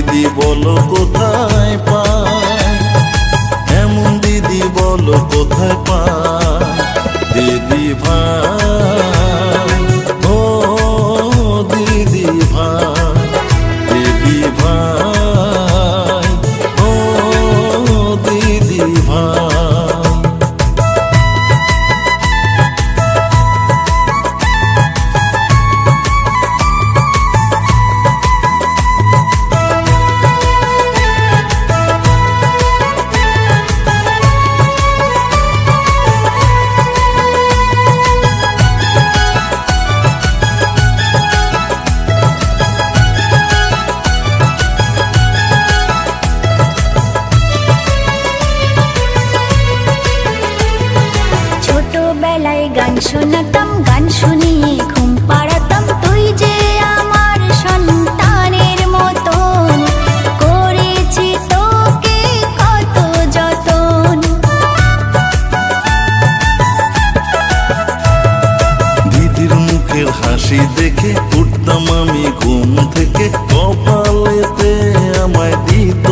দিদি বলো কোথায় পায়? এমন দিদি বলো কোথায় পায়? দিদি ভাই, ও দিদি ভাই দিদি ভাই, ও দিদি ভাই। ছোটবেলায় গান শোনাতাম, গান শুনিয়ে ঘুম পাড়াতাম। তুই যে আমার সন্তানের মতো করেছি তোকে কত যতন। দিদির মুখের হাসি দেখে উঠতাম আমি ঘুম থেকে। কপালেতে আমায় দিত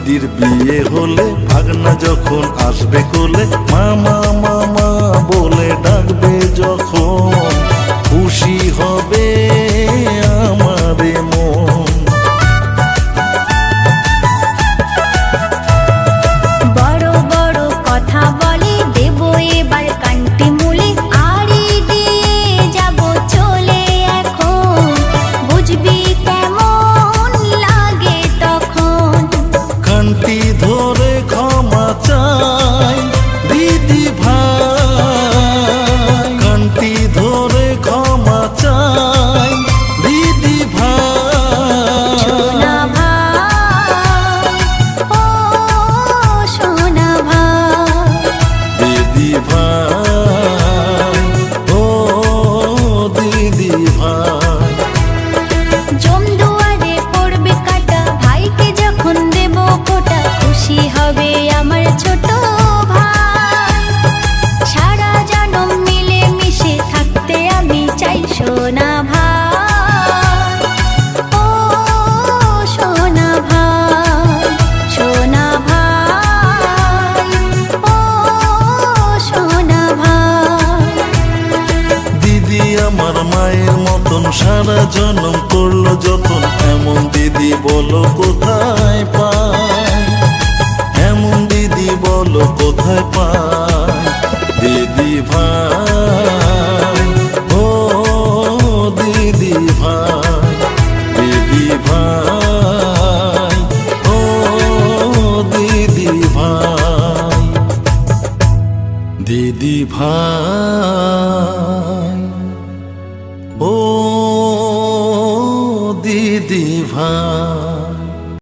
দিদির বিয়ে হলে ভাগনা যখন আসবে কোলে মামা মামা বলে ডাকবে যখন। জনম করল যতন এমন দিদি বলো কোথায় পায়? এমন দিদি বলো কোথায় পায়? দিদি ভাই, ও দিদি ভাই দিদি ভাই, ও দিদি ভাই দিদি ভাই। हाँ